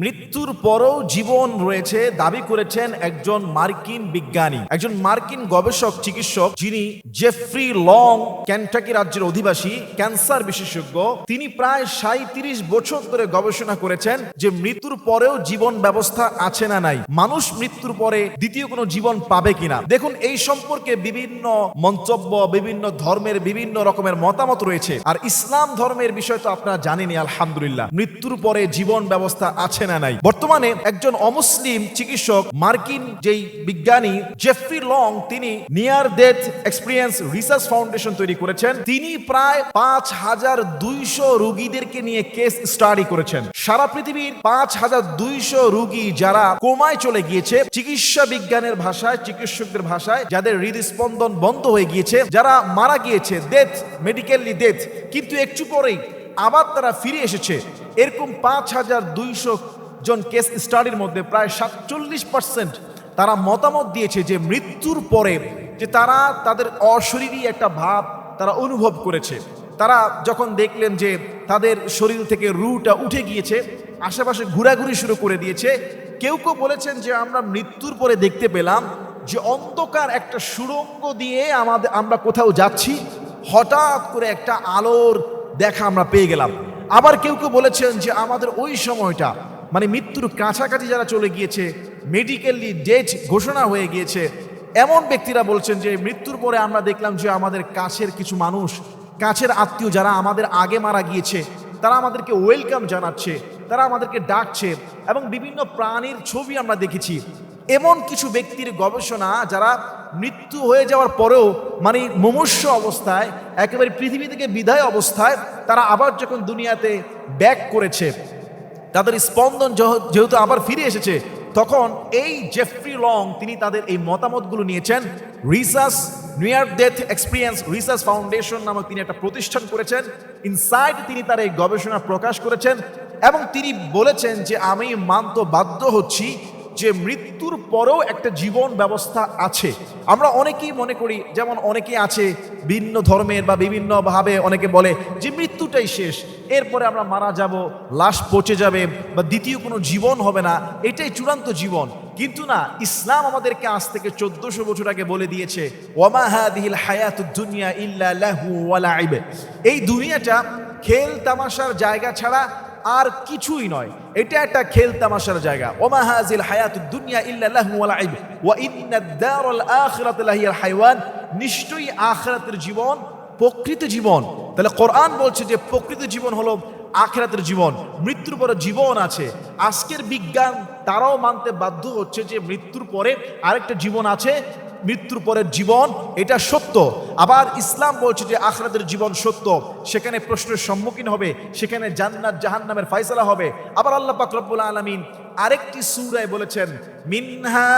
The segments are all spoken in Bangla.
মৃত্যুর পরও জীবন রয়েছে, দাবি করেছেন একজন মার্কিন বিজ্ঞানী। একজন মার্কিন গবেষক, চিকিৎসক, যিনি জেফ্রি লং ক্যান্টাকি রাজ্যের অধিবাসী, ক্যান্সার বিশেষজ্ঞ। তিনি প্রায় সাঁত্রিশ বছর ধরে গবেষণা করেছেন যে মৃত্যুর পরেও জীবন ব্যবস্থা আছে না নাই। মানুষ মৃত্যুর পরে দ্বিতীয় কোনো জীবন পাবে কিনা? দেখুন, এই সম্পর্কে বিভিন্ন মন্তব্য, বিভিন্ন ধর্মের বিভিন্ন রকমের মতামত রয়েছে। আর ইসলাম ধর্মের বিষয় তো আপনারা জানেনই, আলহামদুলিল্লাহ। মৃত্যুর পরে জীবন ব্যবস্থা আছে না নাই। বর্তমানে একজন অমুসলিম চিকিৎসক, মার্কিন যেই বিজ্ঞানী জেফ্রি লং, তিনি near death experience research foundation তৈরি করেছেন। তিনি প্রায় পাঁচ হাজার দুইশো রুগীদেরকে নিয়ে কেস স্টাডি করেছেন। সারা পৃথিবীর পাঁচ হাজার দুইশো রুগী যারা কোমায় চলে গিয়েছে, চিকিৎসা বিজ্ঞানের ভাষায়, চিকিৎসকদের ভাষায়, যাদের হৃদস্পন্দন বন্ধ হয়ে গিয়েছে, যারা মারা গিয়েছে ডেথ মেডিকেলি ডেথ কিন্তু একটু পরেই আবার তারা ফিরে এসেছে। এরকম পাঁচ হাজার দুইশো জন কেস স্টাডির মধ্যে প্রায় সাতচল্লিশ পার্সেন্ট তারা মতামত দিয়েছে যে মৃত্যুর পরে যে তারা তাদের অশরীরী একটা ভাব তারা অনুভব করেছে। তারা যখন দেখলেন যে তাদের শরীর থেকে রুটা উঠে গিয়েছে, আশেপাশে ঘোরাঘুরি শুরু করে দিয়েছে, কেউ কেউ বলেছেন যে আমরা মৃত্যুর পরে দেখতে পেলাম যে অন্ধকার একটা সুড়ঙ্গ দিয়ে আমাদের আমরা কোথাও যাচ্ছি, হঠাৎ করে একটা আলোর দেখা আমরা পেয়ে গেলাম। আবার কেউ কেউ বলেছেন যে আমাদের ওই সময়টা মানে মৃত্যুর কাছাকাছি যারা চলে গিয়েছে মেডিকেলি ডেট ঘোষণা হয়ে গিয়েছে। এমন ব্যক্তিরা বলছেন যে মৃত্যুর পরে আমরা দেখলাম যে আমাদের কাছের কিছু মানুষ, কাছের আত্মীয় যারা আমাদের আগে মারা গিয়েছে, তারা আমাদেরকে ওয়েলকাম জানাচ্ছে, তারা আমাদেরকে ডাকছে এবং বিভিন্ন প্রাণীর ছবি আমরা দেখেছি। এমন কিছু ব্যক্তির গবেষণা যারা মৃত্যু হয়ে যাওয়ার পরেও মানে মুমূর্ষ অবস্থায়, একেবারে পৃথিবী থেকে বিদায় অবস্থায় তারা আবার যখন দুনিয়াতে ব্যাক করেছে, তাদের স্পন্দন যেহেতু আবার ফিরে এসেছে, তখন এই জেফ্রি লং তিনি তাদের এই মতামতগুলো নিয়েছেন। Research near death experience research foundation নামক তিনি একটা প্রতিষ্ঠান করেছেন। ইনসাইড তিনি তার এই গবেষণা প্রকাশ করেছেন এবং তিনি বলেছেন যে আমি মানতে বাধ্য হচ্ছি যে মৃত্যুর পরেও একটা জীবন ব্যবস্থা আছে। আমরা অনেকেই মনে করি, যেমন অনেকেই আছে ভিন্ন ধর্মের বা বিভিন্নভাবে অনেকে বলে যে মৃত্যুটাই শেষ, এরপরে আমরা মারা যাব, লাশ পচে যাবে বা দ্বিতীয় কোনো জীবন হবে না, এটাই চূড়ান্ত জীবন। কিন্তু না, ইসলাম আমাদেরকে আজ থেকে চোদ্দশো বছর আগে বলে দিয়েছে, ওয়ামা হাদিহিল হায়াত দুনিয়া ইল্লা লাহু এই দুনিয়াটা খেল তামাশার জায়গা ছাড়া আর কিছুই নয়। এটা একটা খেল তামাশার জায়গা। ওমা হাজিল হায়াতুদ দুনিয়া ইল্লা লাহু ওয়া লাইব ওয়া ইন্নাদ দারুল আখিরাত লাহিয়াল হাইওয়ান। নিশ্চয়ই আখিরাতের জীবন প্রকৃত জীবন। তাহলে কোরআন বলছে যে প্রকৃত জীবন হলো আখিরাতের জীবন। মৃত্যুর পরে জীবন আছে। আজকের বিজ্ঞান তারাও মানতে বাধ্য হচ্ছে যে মৃত্যুর পরে আরেকটা জীবন আছে। মৃত্যুর পরের জীবন, এটা সত্য। আবার ইসলাম বলছে যে আখরাদের জীবন সত্য। সেখানে প্রশ্নের সম্মুখীন হবে, সেখানে জান্নাত জাহান্নামের ফাইসলা হবে। আবার আল্লাহ পাক রব্বুল আলামিন আরেকটি সুরায় বলেছেন, মিনহা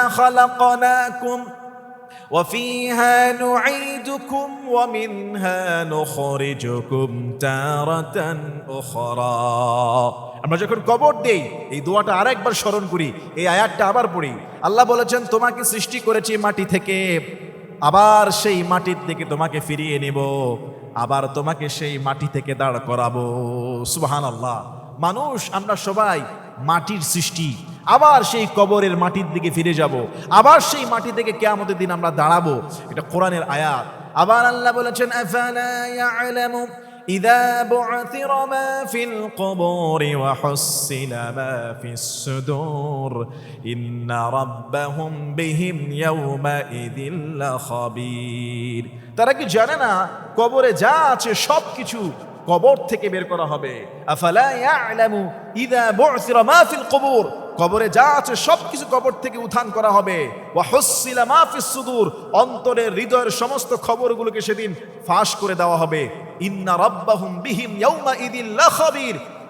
وفيها نعيدكم ومنها نخرجكم تارة أخرى আমরা যখন কবর দেই এই দোয়াটা আরেকবার স্মরণ করি এই আয়াতটা আবার পড়ি আল্লাহ বলেছেন তোমাকে সৃষ্টি করেছি মাটি থেকে আবার সেই মাটির থেকে তোমাকে ফিরিয়ে নেব আবার তোমাকে সেই মাটি থেকে দাঁড় করাবো সুবহান আল্লাহ মানুষ আমরা সবাই মাটির সৃষ্টি আবার সেই কবরের মাটির দিকে ফিরে যাব আবার সেই মাটি থেকে কেয়ামতের দিন আমরা দাঁড়াবো এটা কোরআনের আয়াত আবার আল্লাহ বলেছেন আফালা ইয়ালামু إذا بعثر ما في القبور وحصل ما في الصدور إن ربهم بهم يومئذ لخبير তারা কি জানে না কবরে যা আছে সব কিছু কবর থেকে বের করা হবে। কুবুর। যা আছে সবকিছু কবর থেকে উত্থান করা হবে। অন্তরের হৃদয়ের সমস্ত খবরগুলোকে সেদিন ফাঁস করে দেওয়া হবে। ইন্না রাব্বাহুম বিহিম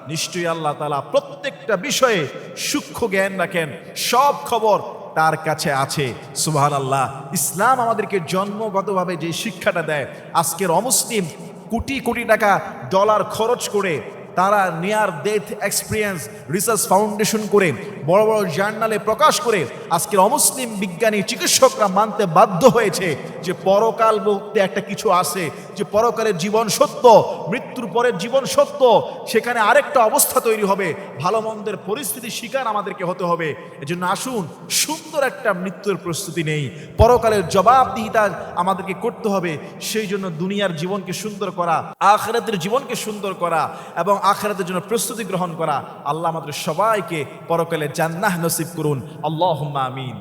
নিশ্চয়ই আল্লাহ তালা প্রত্যেকটা বিষয়ে সূক্ষ্ম জ্ঞান রাখেন। সব খবর তার কাছে আছে। সুবহান আল্লাহ ইসলাম আমাদেরকে জন্মগতভাবে যে শিক্ষাটা দেয়, আজকের অমুসলিম কোটি কোটি টাকা ডলার খরচ করে তারা near death experience research foundation করে বড় বড় জার্নালে প্রকাশ করে আজকের অমুসলিম বিজ্ঞানী চিকিৎসকরা মানতে বাধ্য হয়েছে যে পরকাল বলতে একটা কিছু আছে, যে পরকালের জীবন সত্য, মৃত্যুর পরের জীবন সত্য, সেখানে আরেকটা অবস্থা তৈরি হবে, ভালো মন্দের পরিস্থিতির শিকার আমাদেরকে হতে হবে। এজন্য আসুন, সুন্দর একটা মৃত্যুর প্রস্তুতি নেই। পরকালের জবাবদিহিতা আমাদেরকে করতে হবে, সেই জন্য দুনিয়ার জীবনকে সুন্দর করা, আখেরাতের জীবনকে সুন্দর করা এবং আখেরাতের জন্য প্রস্তুতি গ্রহণ করা। আল্লাহ আমাদের সবাইকে পরকালে জান্নাহ নসিব করুন আল্লাহ আমিন